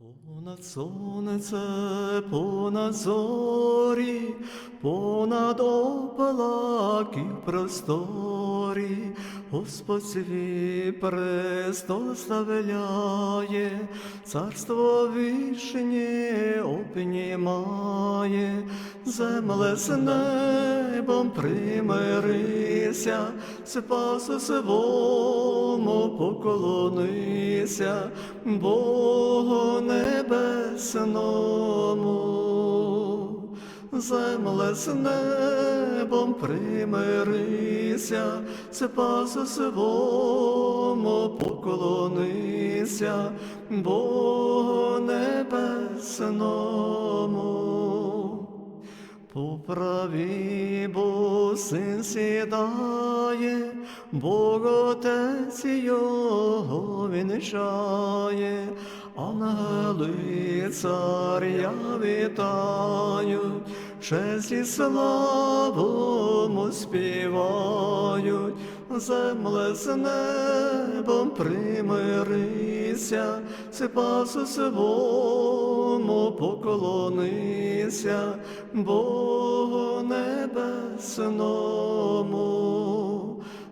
Понад сонце, понад зорі, понад оплаки в просторі, Господь свій престол ставляє, царство вишнє обнімає, земле з небом примирися, спасу свому поклонися, Богу небесному, земле з небом примирися, спасу свому поклонися, Богу небесному. По праві бо син сідає, Бог Отець його вінчає, ангели царя вітають, честь і славу співають, земле з небом примирися, спасу свому поклонися, Богу небесному,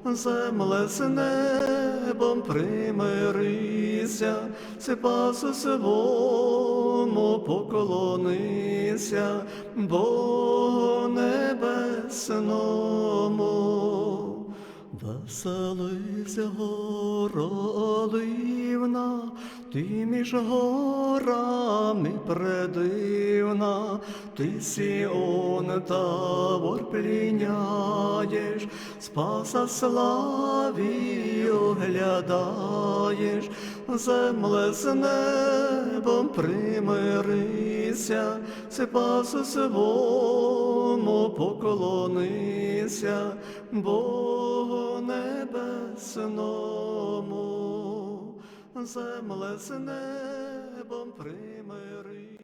земле з небом примирися, спасу свому поклонися, Богу небесному. Веселися гора оливна, ти між горами предивна, ти Сіон табор пліняєш, спаса славі оглядаєш, земле з небом примирися, спасу свому поклонися, Богу небесному, земле з небом примирися.